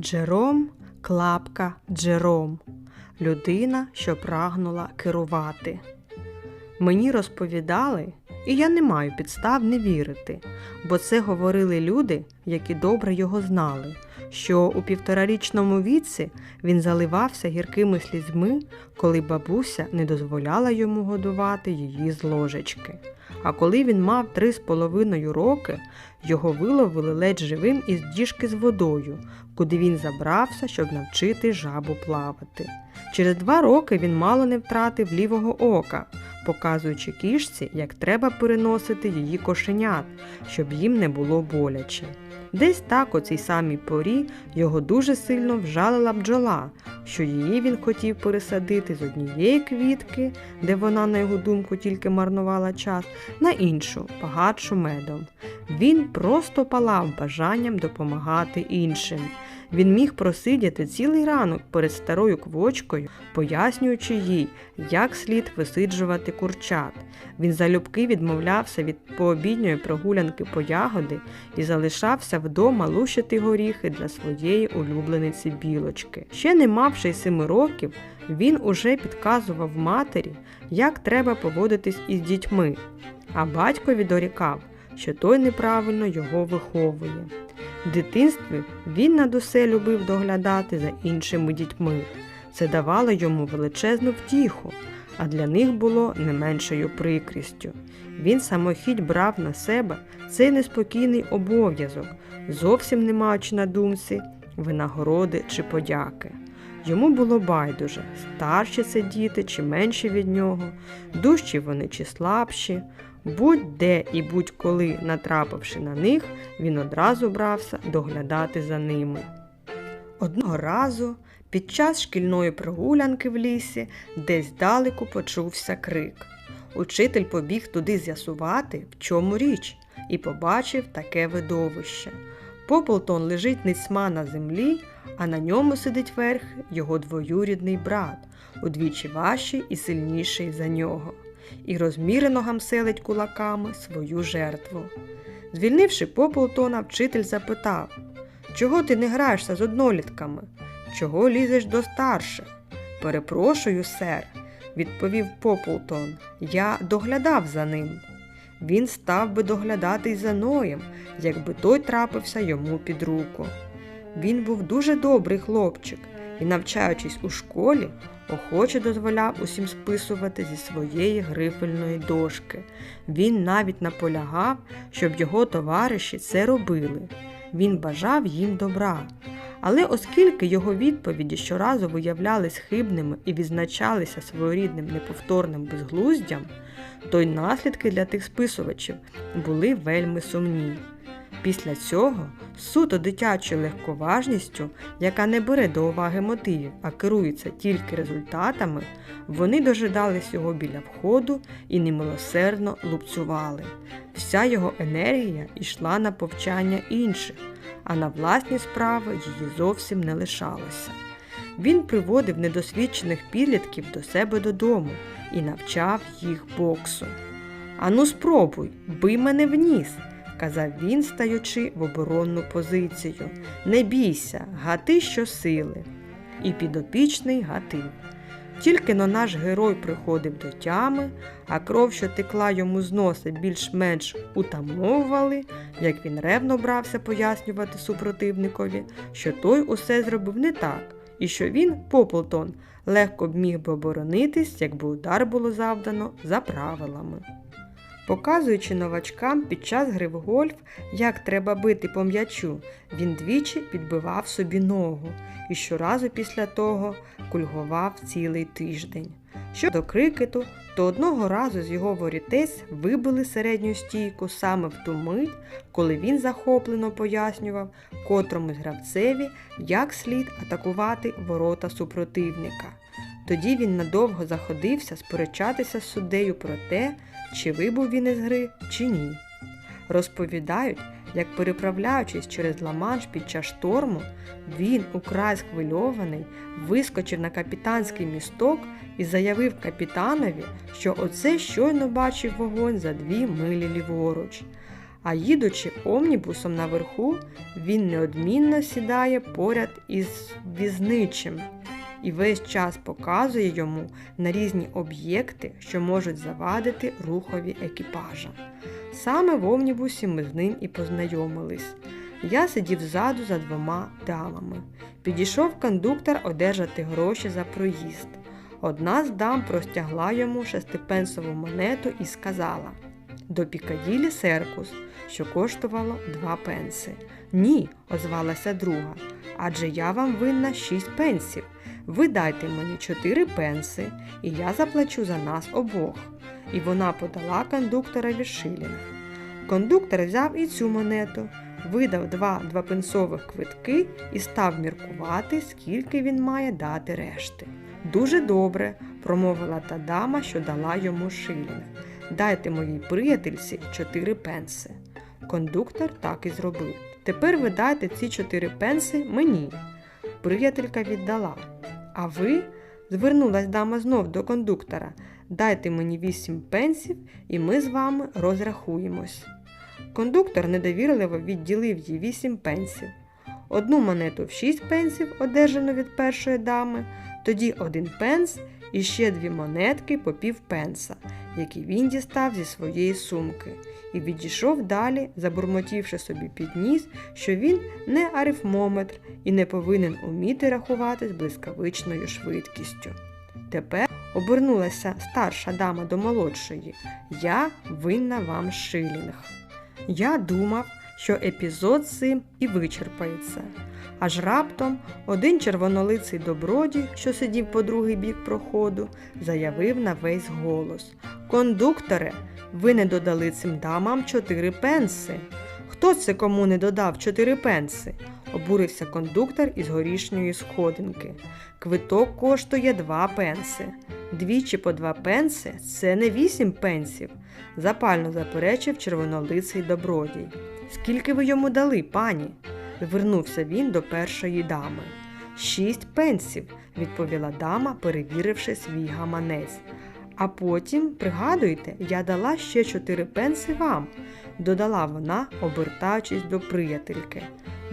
Джером клапка Джером людина, що прагнула керувати. Мені розповідали, і я не маю підстав не вірити, бо це говорили люди, які добре його знали, що у півторарічному віці він заливався гіркими слізьми, коли бабуся не дозволяла йому годувати її з ложечки. А коли він мав три з половиною роки, його виловили ледь живим із діжки з водою, куди він забрався, щоб навчити жабу плавати. Через два роки він мало не втратив лівого ока, показуючи кішці, як треба переносити її кошенят, щоб їм не було боляче. Десь так у цій самій порі його дуже сильно вжалила бджола, що її він хотів пересадити з однієї квітки, де вона, на його думку, тільки марнувала час, на іншу, багатшу медом. Він просто палав бажанням допомагати іншим. Він міг просидіти цілий ранок перед старою квочкою, пояснюючи їй, як слід висиджувати курчат. Він залюбки відмовлявся від пообідньої прогулянки по ягоди і залишався вдома лущити горіхи для своєї улюблениці білочки. Ще не мавши семи років, він уже підказував матері, як треба поводитись із дітьми, а батькові дорікав, що той неправильно його виховує. В дитинстві він над усе любив доглядати за іншими дітьми. Це давало йому величезну втіху, а для них було не меншою прикрістю. Він самохідь брав на себе цей неспокійний обов'язок, зовсім не маючи на думці винагороди чи подяки. Йому було байдуже, старші це діти чи менші від нього, дужчі вони чи слабші. Будь-де і будь-коли, натрапивши на них, він одразу брався доглядати за ними. Одного разу, під час шкільної прогулянки в лісі, десь далеко почувся крик. Учитель побіг туди з'ясувати, в чому річ, і побачив таке видовище. Поплтон лежить ницьма на землі, а на ньому сидить верх його двоюрідний брат, удвічі важчий і сильніший за нього і розмірено гамселить кулаками свою жертву. Звільнивши Поплтона, вчитель запитав Чого ти не граєшся з однолітками? Чого лізеш до старших? Перепрошую, сер, відповів Поплтон. Я доглядав за ним. Він став би доглядати й за Ноєм, якби той трапився йому під руку. Він був дуже добрий хлопчик і, навчаючись у школі, охоче дозволяв усім списувати зі своєї грифельної дошки. Він навіть наполягав, щоб його товариші це робили. Він бажав їм добра. Але оскільки його відповіді щоразу виявлялись хибними і відзначалися своєрідним неповторним безглуздям, то й наслідки для тих списувачів були вельми сумні. Після цього суто дитячою легковажністю, яка не бере до уваги мотивів, а керується тільки результатами, вони дожидались його біля входу і немилосердно лупцювали. Вся його енергія йшла на повчання інших, а на власні справи її зовсім не лишалося. Він приводив недосвідчених підлітків до себе додому і навчав їх боксу. Ану, спробуй, бий мене в ніс казав він, стаючи в оборонну позицію. Не бійся, гати щосили. І підопічний гатив. Тільки но наш герой приходив до тями, а кров, що текла йому з носа, більш-менш утамовували, як він ревно брався пояснювати супротивникові, що той усе зробив не так, і що він, Поплтон, легко б міг би оборонитись, якби удар було завдано за правилами. Показуючи новачкам під час гри в гольф, як треба бити по м'ячу, він двічі підбивав собі ногу і щоразу після того кульгував цілий тиждень. Щодо крикету, то одного разу з його ворітець вибили середню стійку саме в ту мить, коли він захоплено пояснював котромусь гравцеві, як слід атакувати ворота супротивника. Тоді він надовго заходився сперечатися з суддею про те, чи вибув він із гри, чи ні. Розповідають, як переправляючись через Ла-Манш під час шторму, він, украй схвильований, вискочив на капітанський місток і заявив капітанові, що оце щойно бачив вогонь за дві милі ліворуч. а їдучи омнібусом наверху, він неодмінно сідає поряд із візничим і весь час показує йому на різні об'єкти, що можуть завадити рухові екіпажа. Саме в омнібусі ми з ним і познайомились. Я сидів ззаду за двома дамами. Підійшов кондуктор одержати гроші за проїзд. Одна з дам простягла йому шестипенсову монету і сказала до Пікаділі Серкус, що коштувало два пенси. Ні, озвалася друга, адже я вам винна шість пенсів. Ви дайте мені чотири пенси, і я заплачу за нас обох. І вона подала кондукторові шилінг. Кондуктор взяв і цю монету, видав два двопенсових квитки і став міркувати, скільки він має дати решти. Дуже добре, промовила та дама, що дала йому шилінг. Дайте моїй приятельці чотири пенси. Кондуктор так і зробив. Тепер ви дайте ці чотири пенси мені. Приятелька віддала. А ви, звернулась дама знов до кондуктора, дайте мені вісім пенсів, і ми з вами розрахуємось. Кондуктор недовірливо відділив їй вісім пенсів. Одну монету в шість пенсів, одержану від першої дами, тоді один пенс і ще дві монетки по пів пенса, які він дістав зі своєї сумки, і відійшов далі, забурмотівши собі під ніс, що він не арифмометр і не повинен уміти рахувати з блискавичною швидкістю. Тепер обернулася старша дама до молодшої. Я винна вам шилінг. Я думав, що епізод цим і вичерпається. Аж раптом один червонолиций добродій, що сидів по другий бік проходу, заявив на весь голос Кондукторе, ви не додали цим дамам чотири пенси. Хто це кому не додав чотири пенси? обурився кондуктор із горішньої сходинки. Квиток коштує два пенси. Двічі по два пенси це не вісім пенсів, запально заперечив червонолиций добродій. Скільки ви йому дали, пані? Звернувся він до першої дами. Шість пенсів, відповіла дама, перевіривши свій гаманець. А потім, пригадуйте, я дала ще чотири пенси вам, додала вона, обертаючись до приятельки.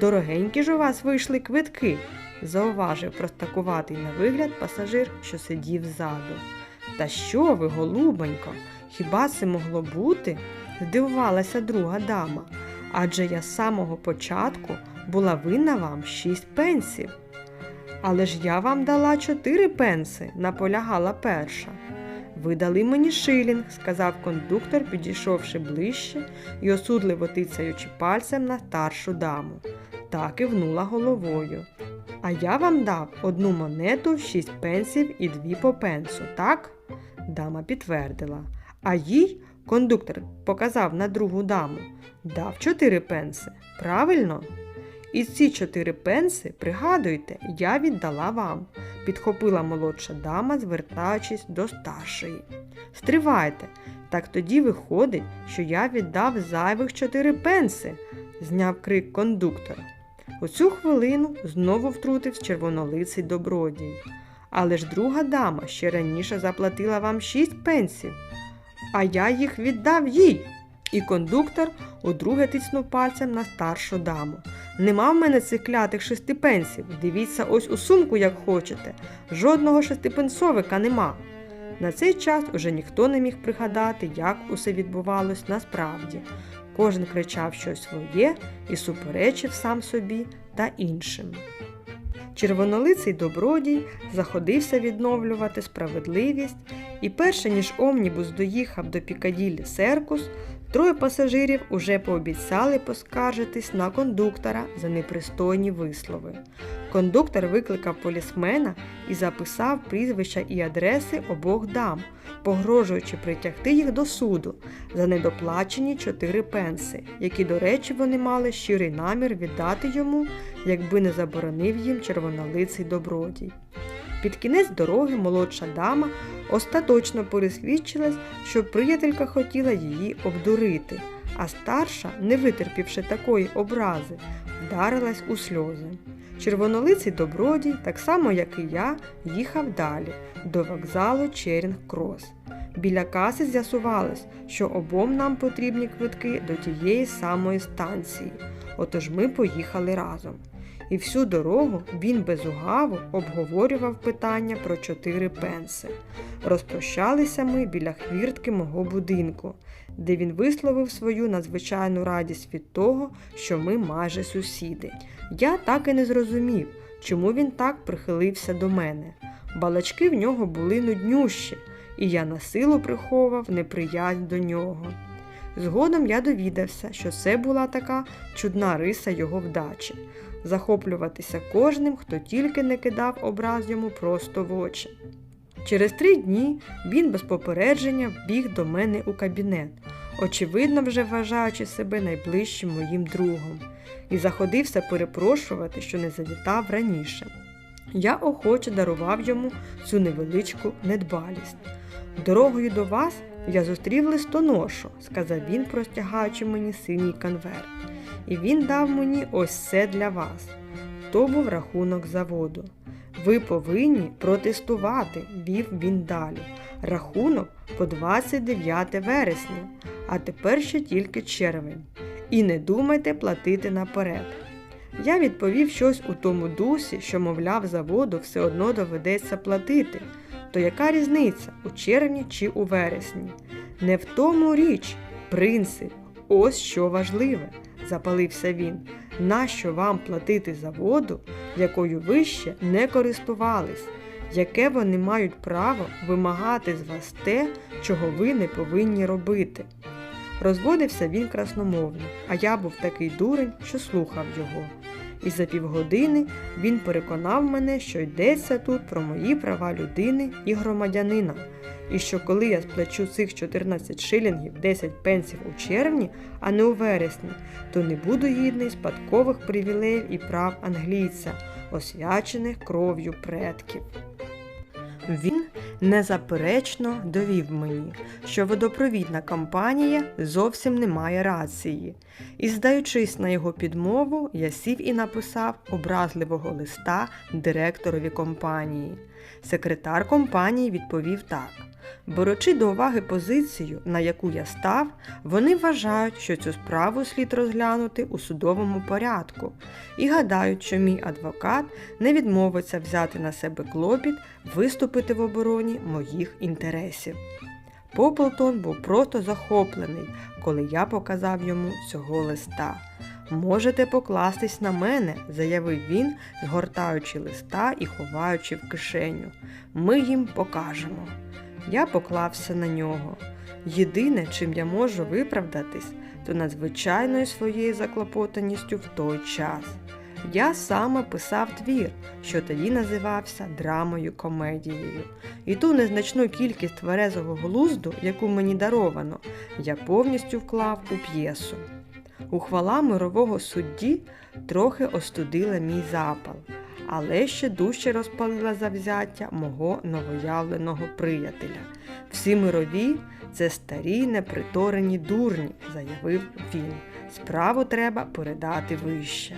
Дорогенькі ж у вас вийшли квитки, зауважив простакуватий на вигляд пасажир, що сидів ззаду. Та що ви, голубонько, хіба це могло бути? здивувалася друга дама. Адже я з самого початку була винна вам шість пенсів. Але ж я вам дала чотири пенси, наполягала перша. Ви дали мені шилінг, сказав кондуктор, підійшовши ближче і осудливо тицяючи пальцем на старшу даму. Та кивнула головою. А я вам дав одну монету шість пенсів і дві по пенсу, так? Дама підтвердила. А їй кондуктор показав на другу даму, дав чотири пенси. Правильно? І ці чотири пенси, пригадуйте, я віддала вам, підхопила молодша дама, звертаючись до старшої. Стривайте, так тоді виходить, що я віддав зайвих чотири пенси, зняв крик кондуктор. У цю хвилину знову втрутився червонолиций добродій. Але ж друга дама ще раніше заплатила вам шість пенсів, а я їх віддав їй. І кондуктор удруге тицнув пальцем на старшу даму. Нема в мене цих клятих шестипенсів. Дивіться ось у сумку, як хочете. Жодного шестипенсовика нема. На цей час уже ніхто не міг пригадати, як усе відбувалось насправді. Кожен кричав щось своє і суперечив сам собі та іншим. Червонолиций добродій заходився відновлювати справедливість, і перше ніж Омнібус доїхав до Пікаділі Серкус, троє пасажирів уже пообіцяли поскаржитись на кондуктора за непристойні вислови. Кондуктор викликав полісмена і записав прізвища і адреси обох дам, погрожуючи притягти їх до суду за недоплачені чотири пенси, які, до речі, вони мали щирий намір віддати йому, якби не заборонив їм червонолиций добродій. Під кінець дороги молодша дама остаточно пересвідчилась, що приятелька хотіла її обдурити, а старша, не витерпівши такої образи, вдарилась у сльози. Червонолиций добродій, так само як і я, їхав далі, до вокзалу Черінг Крос. Біля каси з'ясувалось, що обом нам потрібні квитки до тієї самої станції. Отож ми поїхали разом. І всю дорогу він безугаво обговорював питання про чотири пенси. Розпрощалися ми біля хвіртки мого будинку, де він висловив свою надзвичайну радість від того, що ми майже сусіди. Я так і не зрозумів, чому він так прихилився до мене. Балачки в нього були нуднющі, і я на силу приховував неприязнь до нього. Згодом я довідався, що це була така чудна риса його вдачі захоплюватися кожним, хто тільки не кидав образ йому просто в очі. Через три дні він без попередження вбіг до мене у кабінет, очевидно, вже вважаючи себе найближчим моїм другом, і заходився перепрошувати, що не завітав раніше. Я охоче дарував йому цю невеличку недбалість. Дорогою до вас я зустрів листоношу, сказав він, простягаючи мені синій конверт. І він дав мені ось це для вас. То був рахунок заводу. Ви повинні протестувати, вів він далі. Рахунок по 29 вересня, а тепер ще тільки червень. І не думайте платити наперед. Я відповів щось у тому дусі, що, мовляв, заводу все одно доведеться платити. То яка різниця у червні чи у вересні? Не в тому річ, принцип, ось що важливе, запалився він. Нащо вам платити за воду, якою ви ще не користувались? Яке вони мають право вимагати з вас те, чого ви не повинні робити? Розводився він красномовно, а я був такий дурень, що слухав його. І за півгодини він переконав мене, що йдеться тут про мої права людини і громадянина, і що коли я сплачу цих 14 шилінгів 10 пенсів у червні, а не у вересні, то не буду гідний спадкових привілеїв і прав англійця, освячених кров'ю предків. Він незаперечно довів мені, що водопровідна компанія зовсім не має рації, і, здаючись на його підмову, я сів і написав образливого листа директорові компанії. Секретар компанії відповів так. Беручи до уваги позицію, на яку я став, вони вважають, що цю справу слід розглянути у судовому порядку, і гадають, що мій адвокат не відмовиться взяти на себе клопіт виступити в обороні моїх інтересів. Поплтон був просто захоплений, коли я показав йому цього листа. Можете покластись на мене, заявив він, згортаючи листа і ховаючи в кишеню. Ми їм покажемо. Я поклався на нього. Єдине, чим я можу виправдатись, то надзвичайною своєю заклопотаністю в той час. Я саме писав твір, що тоді називався драмою комедією, і ту незначну кількість тверезого глузду, яку мені даровано, я повністю вклав у п'єсу. Ухвала мирового судді трохи остудила мій запал, але ще дужче розпалила завзяття мого новоявленого приятеля. Всі мирові це старі неприторені дурні, заявив він. Справу треба передати вище.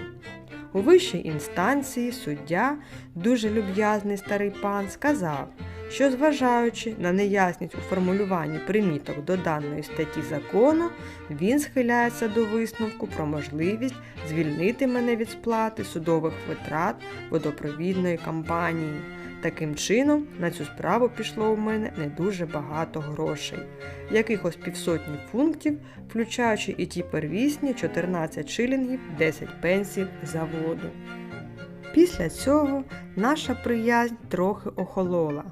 У вищій інстанції суддя, дуже люб'язний старий пан, сказав, що, зважаючи на неясність у формулюванні приміток до даної статті закону, він схиляється до висновку про можливість звільнити мене від сплати судових витрат водопровідної кампанії. Таким чином, на цю справу пішло у мене не дуже багато грошей, якихось півсотні пунктів, включаючи і ті первісні 14 шилінгів 10 пенсів за воду. Після цього наша приязнь трохи охолола,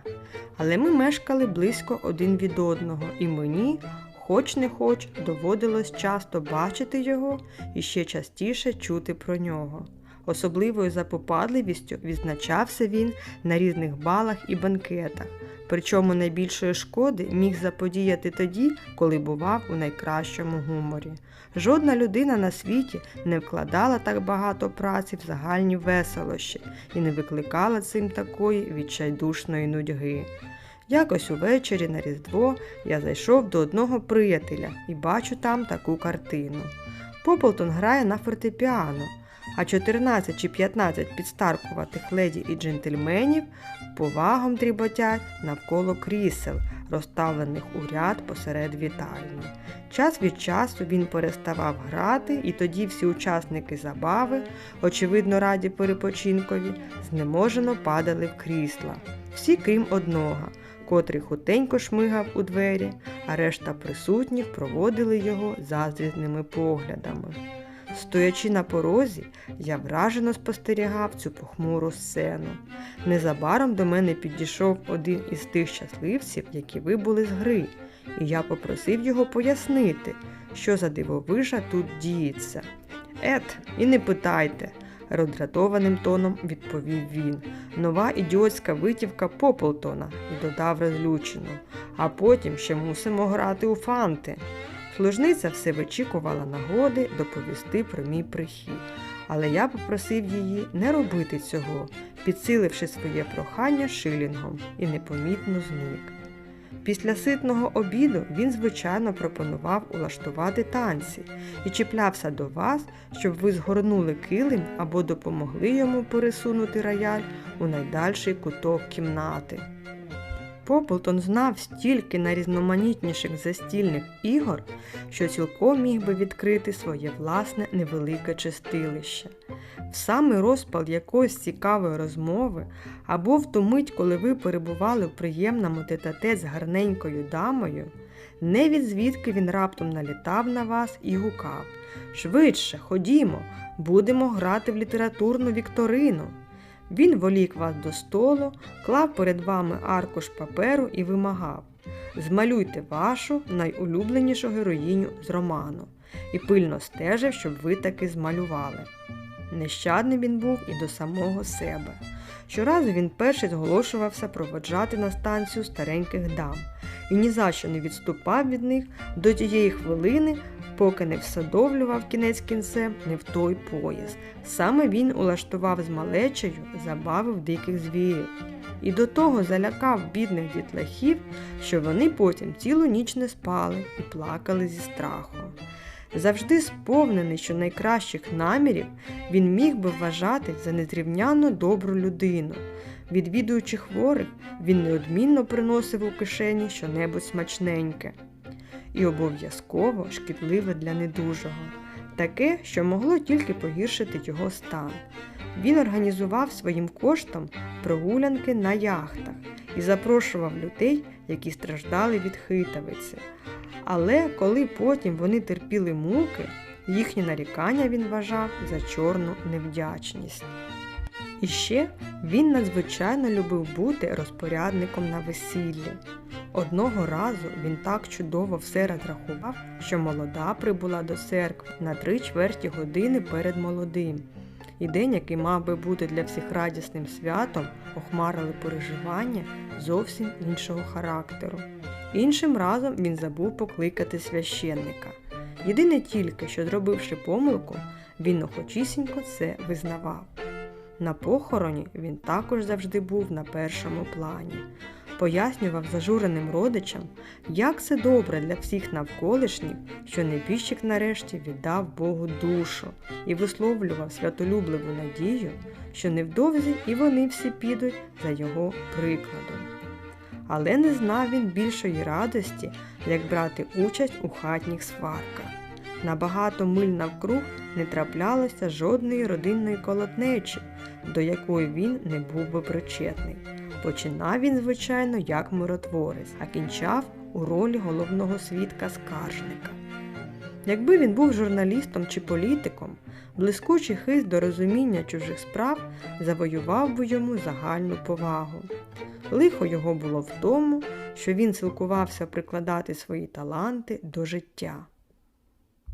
але ми мешкали близько один від одного, і мені, хоч не хоч, доводилось часто бачити його і ще частіше чути про нього. Особливою запопадливістю відзначався він на різних балах і банкетах, причому найбільшої шкоди міг заподіяти тоді, коли бував у найкращому гуморі. Жодна людина на світі не вкладала так багато праці в загальні веселощі і не викликала цим такої відчайдушної нудьги. Якось увечері на Різдво я зайшов до одного приятеля і бачу там таку картину. Поплтон грає на фортепіано, а 14 чи 15 підстаркуватих леді і джентльменів повагом тріботять навколо крісел, розставлених у ряд посеред вітальні. Час від часу він переставав грати, і тоді всі учасники забави, очевидно раді перепочинкові, знеможено падали в крісла. Всі крім одного, котрий хутенько шмигав у двері, а решта присутніх проводили його заздрісними поглядами. Стоячи на порозі, я вражено спостерігав цю похмуру сцену. Незабаром до мене підійшов один із тих щасливців, які вибули з гри, і я попросив його пояснити, що за дивовижа тут діється. Ет, і не питайте, роздратованим тоном відповів він. Нова ідіотська витівка Поплтона і додав розлючено. А потім ще мусимо грати у фанти. Служниця все вичікувала нагоди доповісти про мій прихід, але я попросив її не робити цього, підсиливши своє прохання шилінгом і непомітно зник. Після ситного обіду він, звичайно, пропонував улаштувати танці і чіплявся до вас, щоб ви згорнули килим або допомогли йому пересунути рояль у найдальший куток кімнати. Поплтон знав стільки найрізноманітніших застільних ігор, що цілком міг би відкрити своє власне невелике чистилище. В самий розпал якоїсь цікавої розмови, або в ту мить, коли ви перебували в приємному тет-а-тет з гарненькою дамою, не від звідки він раптом налітав на вас і гукав Швидше, ходімо, будемо грати в літературну вікторину. Він волік вас до столу, клав перед вами аркуш паперу і вимагав Змалюйте вашу найулюбленішу героїню з роману і пильно стежив, щоб ви таки змалювали. Нещадний він був і до самого себе. Щоразу він перший зголошувався проводжати на станцію стареньких дам і ні за що не відступав від них до тієї хвилини, поки не всадовлював кінець кінцем не в той пояс. Саме він улаштував з малечею забави в диких звірів. І до того залякав бідних дітлахів, що вони потім цілу ніч не спали і плакали зі страху. Завжди сповнений що найкращих намірів, він міг би вважати за незрівняно добру людину. Відвідуючи хворих, він неодмінно приносив у кишені щонебудь смачненьке і обов'язково шкідливе для недужого, таке, що могло тільки погіршити його стан. Він організував своїм коштом прогулянки на яхтах і запрошував людей, які страждали від хитавиці. Але коли потім вони терпіли муки, їхні нарікання він вважав за чорну невдячність. І ще він надзвичайно любив бути розпорядником на весіллі. Одного разу він так чудово все розрахував, що молода прибула до церкви на три чверті години перед молодим. І день, який мав би бути для всіх радісним святом, охмарили переживання зовсім іншого характеру. Іншим разом він забув покликати священника. Єдине тільки, що зробивши помилку, він охочісінько це визнавав. На похороні він також завжди був на першому плані, пояснював зажуреним родичам, як це добре для всіх навколишніх, що небіжчик нарешті віддав Богу душу і висловлював святолюбливу надію, що невдовзі і вони всі підуть за його прикладом. Але не знав він більшої радості, як брати участь у хатніх сварках. На багато миль навкруг не траплялося жодної родинної колотнечі, до якої він не був би причетний. Починав він, звичайно, як миротворець, а кінчав у ролі головного свідка скаржника. Якби він був журналістом чи політиком, блискучий хист до розуміння чужих справ завоював би йому загальну повагу. Лихо його було в тому, що він силкувався прикладати свої таланти до життя.